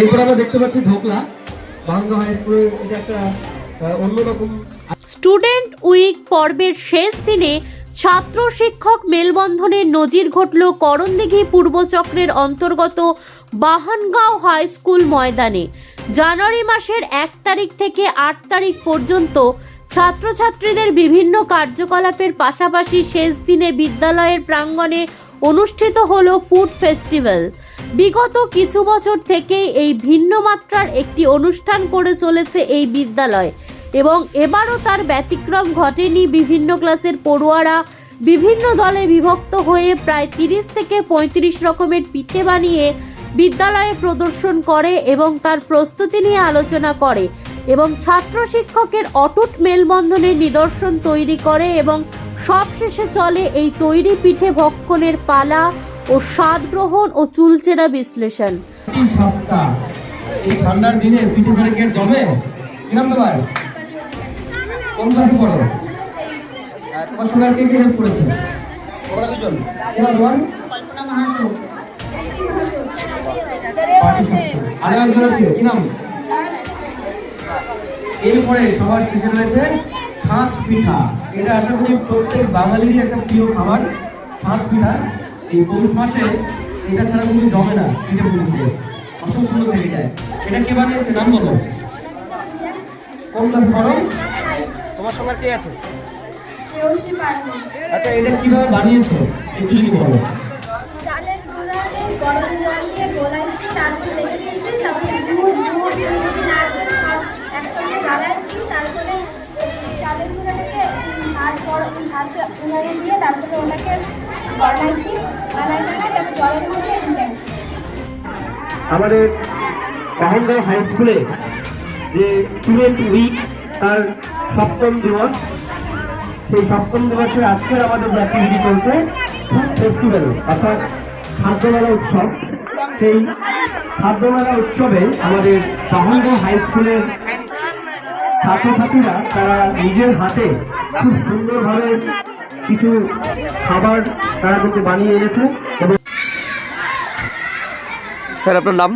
এরপর আমরা দেখতে পাচ্ছি বাংলা হাই স্কুলে এটা একটা অন্যরকম স্টুডেন্ট উইক পর্বের শেষ দিনে ছাত্র শিক্ষক মেলবন্ধনের নজির ঘটল করণদিঘি পূর্বচক্রের অন্তর্গত বাহানগাঁও হাই স্কুল ময়দানে। জানুয়ারি মাসের এক তারিখ থেকে আট তারিখ পর্যন্ত ছাত্রছাত্রীদের বিভিন্ন কার্যকলাপের পাশাপাশি শেষ দিনে বিদ্যালয়ের প্রাঙ্গণে অনুষ্ঠিত হলো ফুড ফেস্টিভ্যাল বিগত কিছু বছর থেকে এই ভিন্ন মাত্রার একটি অনুষ্ঠান করে চলেছে এই বিদ্যালয়। এবং এবারও তার ব্যতিক্রম ঘটেনি বিভিন্ন ক্লাসের পড়ুয়ারা বিভিন্ন দলে বিভক্ত হয়ে প্রায় তিরিশ থেকে পঁয়ত্রিশ রকমের পিঠে বানিয়ে বিদ্যালয়ে প্রদর্শন করে এবং তার প্রস্তুতি নিয়ে আলোচনা করে এবং ছাত্র শিক্ষকের অটুট মেলবন্ধনের নিদর্শন তৈরি করে এবং সবশেষে চলে এই তৈরি পিঠে ভক্ষণের পালা ও স্বাদ গ্রহণ ও চুলচেরা বিশ্লেষণ। ঠান্ডার দিনে আছে এরপরে সবার শেষে রয়েছে ছাঁচ পিঠা। এটা আশা করি প্রত্যেক বাঙালিরই একটা প্রিয় খাবার, ছাঁচ পিঠা। এই পৌষ মাসে এটা ছাড়া কোনো জমে না পিঠে পুলি দিয়ে। অসম্পূর্ণ থেকে যায়। এটা কে বানিয়েছে? নাম বলো। কোন ক্লাস পড়ো? তোমার সঙ্গে কে আছে? আচ্ছা এটা কীভাবে বানিয়েছো? একটু যদি বলো। তারপরে ওনাকে আমাদের বাহনগাঁও হাই স্কুলে যে স্টুডেন্ট উইক তার সপ্তম দিবস, সেই সপ্তম দিবসে আজকের আমাদের যে অ্যাক্টিভিটি চলছে ফুড ফেস্টিভ্যাল অর্থাৎ খাদ্যমেলা উৎসব। সেই খাদ্যমেলা উৎসবে আমাদের বাহনগাঁও হাই স্কুলের ছাত্রছাত্রীরা তারা নিজের হাতে খুব সুন্দরভাবে কিছু খাবার তারা কিন্তু বানিয়ে এনেছে এবং স্যার আপনার নাম?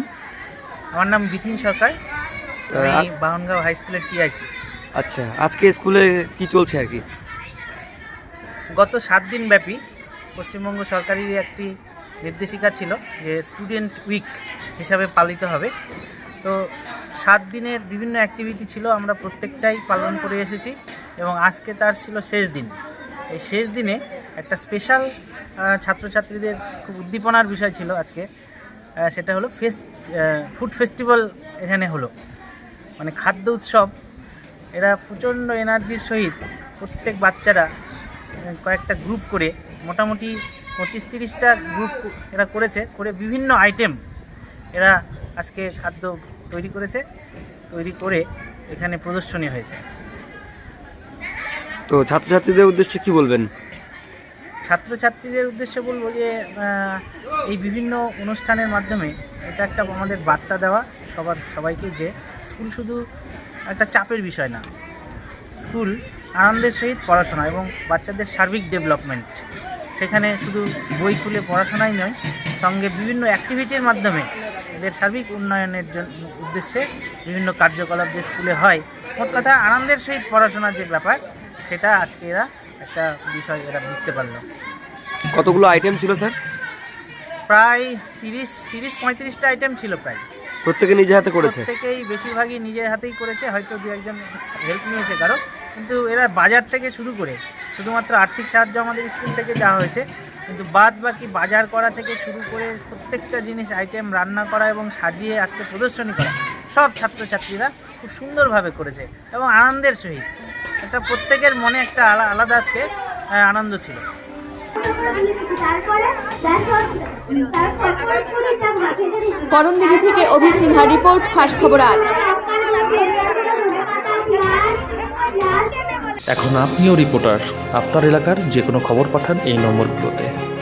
আমার নাম বিথিন সরকার। আমি বাহনগাঁও হাই স্কুলের টিআইসি। আচ্ছা আজকে স্কুলে কি চলছে আর কি? গত সাত দিন ব্যাপী পশ্চিমবঙ্গ সরকারের একটি নির্দেশিকা ছিল যে স্টুডেন্ট উইক হিসাবে পালিত হবে। তো সাত দিনের বিভিন্ন অ্যাক্টিভিটি ছিল আমরা প্রত্যেকটাই পালন করে এসেছি এবং আজকে তার ছিল শেষ দিন। এই শেষ দিনে একটা স্পেশাল ছাত্রছাত্রীদের খুব উদ্দীপনার বিষয় ছিল আজকে। সেটা হলো ফেস্ট ফুড ফেস্টিভ্যাল এখানে হলো। মানে খাদ্য উৎসব। এরা প্রচণ্ড এনার্জির সহিত প্রত্যেক বাচ্চারা কয়েকটা গ্রুপ করে, মোটামুটি পঁচিশ তিরিশটা গ্রুপ এরা করেছে, করে বিভিন্ন আইটেম এরা আজকে খাদ্য তৈরি করেছে। তৈরি করে এখানে প্রদর্শনী হয়েছে। তো ছাত্রছাত্রীদের উদ্দেশ্যে কি বলবেন? ছাত্রছাত্রীদের উদ্দেশ্যে বলব যে এই বিভিন্ন অনুষ্ঠানের মাধ্যমে এটা একটা আমাদের বার্তা দেওয়া সবার, সবাইকে যে স্কুল শুধু একটা চাপের বিষয় না। স্কুল আনন্দের সহিত পড়াশোনা এবং বাচ্চাদের সার্বিক ডেভেলপমেন্ট। সেখানে শুধু বই খুলে পড়াশোনাই নয়, সঙ্গে বিভিন্ন অ্যাক্টিভিটির মাধ্যমে এদের সার্বিক উন্নয়নের উদ্দেশ্যে বিভিন্ন কার্যকলাপ যে স্কুলে হয়, মোট কথা আনন্দের সহিত পড়াশোনার যে ব্যাপার সেটা আজকে এরা একটা বিষয় এরা বুঝতে পারল। কতগুলো আইটেম ছিল স্যার প্রায় তিরিশ তিরিশ পঁয়ত্রিশটা আইটেম ছিল প্রায়। প্রত্যেকে নিজে হাতে করেছে? প্রত্যেকেই বেশিরভাগই নিজের হাতেই করেছে হয়তো দু একজন হেল্প নিয়েছে কারও কিন্তু এরা বাজার থেকে শুরু করে শুধুমাত্র আর্থিক সাহায্য আমাদের স্কুল থেকে দেওয়া হয়েছে কিন্তু বাদ বাকি বাজার করা থেকে শুরু করে প্রত্যেকটা জিনিস আইটেম রান্না করা এবং সাজিয়ে আজকে প্রদর্শনী করা সব ছাত্রছাত্রীরা খুব সুন্দরভাবে করেছে এবং আনন্দের সহিত। এটা প্রত্যেকের মনে একটা আলা- আলাদা আজকে আনন্দ ছিল। করণদিঘি থেকে অভি সিনহা রিপোর্ট খাস খবর আট। এখন আপনিও রিপোর্টার। আপনার এলাকার যে কোনো খবর পাঠান এই নম্বরগুলোতে।